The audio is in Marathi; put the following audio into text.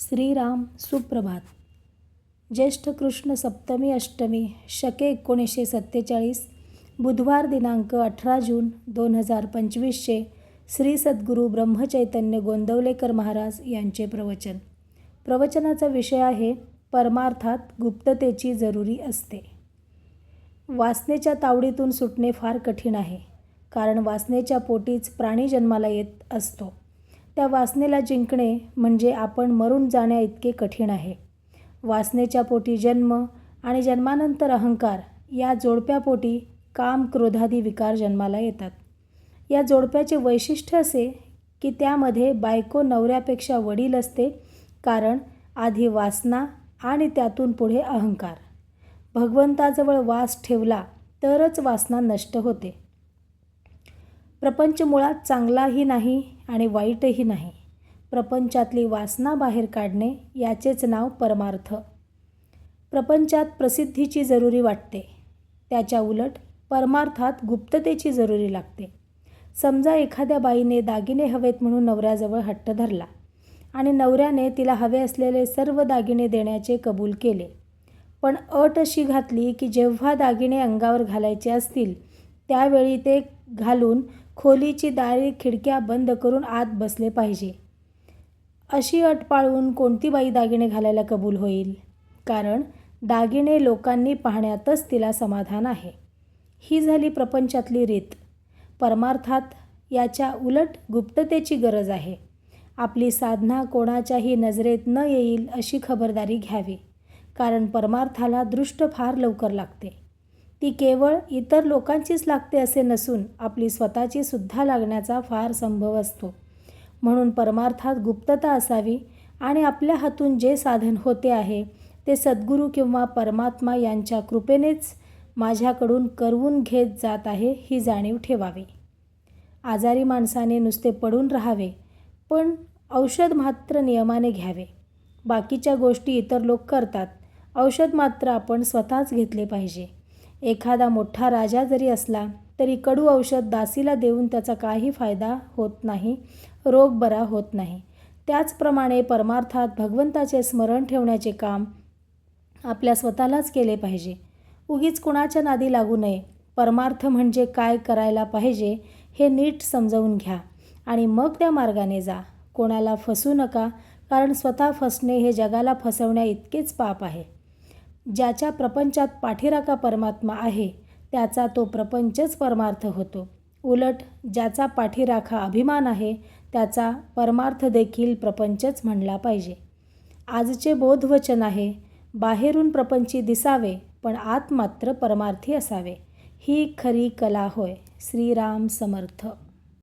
श्रीराम सुप्रभात. ज्येष्ठ कृष्ण सप्तमी अष्टमी शके एकोणीसशे सत्तेचाळीस बुधवार दिनांक अठरा जून दोन हजार पंचवीसचे श्री सद्गुरू ब्रह्मचैतन्य गोंदवलेकर महाराज यांचे प्रवचन. प्रवचनाचा विषय आहे परमार्थात गुप्ततेची जरुरी असते. वासनेच्या तावडीतून सुटणे फार कठीण आहे कारण वासनेच्या पोटीच प्राणी जन्माला येत असतो. त्या वासनेला जिंकणे म्हणजे आपण मरून जाण्या इतके कठीण आहे. वासनेच्या पोटी जन्म आणि जन्मानंतर अहंकार या जोडप्यापोटी काम क्रोधादी विकार जन्माला येतात. या जोडप्याचे वैशिष्ट्य असे की त्यामध्ये बायको नवऱ्यापेक्षा वडील असते कारण आधी वासना आणि त्यातून पुढे अहंकार. भगवंताजवळ वास ठेवला तरच वासना नष्ट होते. प्रपंच मुळात चांगलाही नाही आणि वाईटही नाही. प्रपंचातली वासना बाहेर काढणे याचेच नाव परमार्थ. प्रपंचात प्रसिद्धीची जरुरी वाटते. त्याच्या उलट परमार्थात गुप्ततेची जरुरी लागते. समजा एखाद्या बाईने दागिने हवेत म्हणून नवऱ्याजवळ हट्ट धरला आणि नवऱ्याने तिला हवे असलेले सर्व दागिने देण्याचे कबूल केले. पण अट अशी घातली की जेव्हा दागिने अंगावर घालायचे असतील त्यावेळी ते घालून खोलीची दारे खिडक्या बंद करून आत बसले पाहिजे. अशी अट पाळून कोणती बाई दागिने घालायला कबूल होईल? कारण दागिने लोकांनी पाहण्यातच तिला समाधान आहे. ही झाली प्रपंचातली रीत. परमार्थात याच्या उलट गुप्ततेची गरज आहे. आपली साधना कोणाच्याही नजरेत न येईल अशी खबरदारी घ्यावी. कारण परमार्थाला दृष्ट फार लवकर लागते. ती केवळ इतर लोकांचीच लागते असे नसून आपली स्वतःची सुद्धा लागण्याचा फार संभव असतो. म्हणून परमार्थात गुप्तता असावी आणि आपल्या हातून जे साधन होते आहे ते सद्गुरू किंवा परमात्मा यांच्या कृपेनेच माझ्याकडून करवून घेत जात आहे ही जाणीव ठेवावी. आजारी माणसाने नुसते पडून राहावे पण औषध मात्र नियमाने घ्यावे. बाकीच्या गोष्टी इतर लोक करतात औषध मात्र आपण स्वतःच घेतले पाहिजे. एखादा मोठा राजा जरी असला तरी कडू औषध दासीला देऊन त्याचा काही फायदा होत नाही रोग बरा होत नाही. त्याचप्रमाणे परमार्थात भगवंताचे स्मरण ठेवण्याचे काम आपल्या स्वतःलाच केले पाहिजे. उगीच कुणाच्या नादी लागू नये. परमार्थ म्हणजे काय करायला पाहिजे हे नीट समजावून घ्या आणि मग त्या मार्गाने जा. कोणाला फसू नका कारण स्वतः फसणे हे जगाला फसवण्या इतकेच पाप आहे. ज्याच्या प्रपंचात पाठीराखा परमात्मा आहे त्याचा तो प्रपंचच परमार्थ होतो. उलट ज्याचा पाठीराखा अभिमान आहे त्याचा परमार्थ देखील प्रपंचच म्हणला पाहिजे. आजचे बोधवचन आहे बाहेरून प्रपंची दिसावे पण आत मात्र परमार्थी असावे. ही खरी कला होय. श्रीराम समर्थ.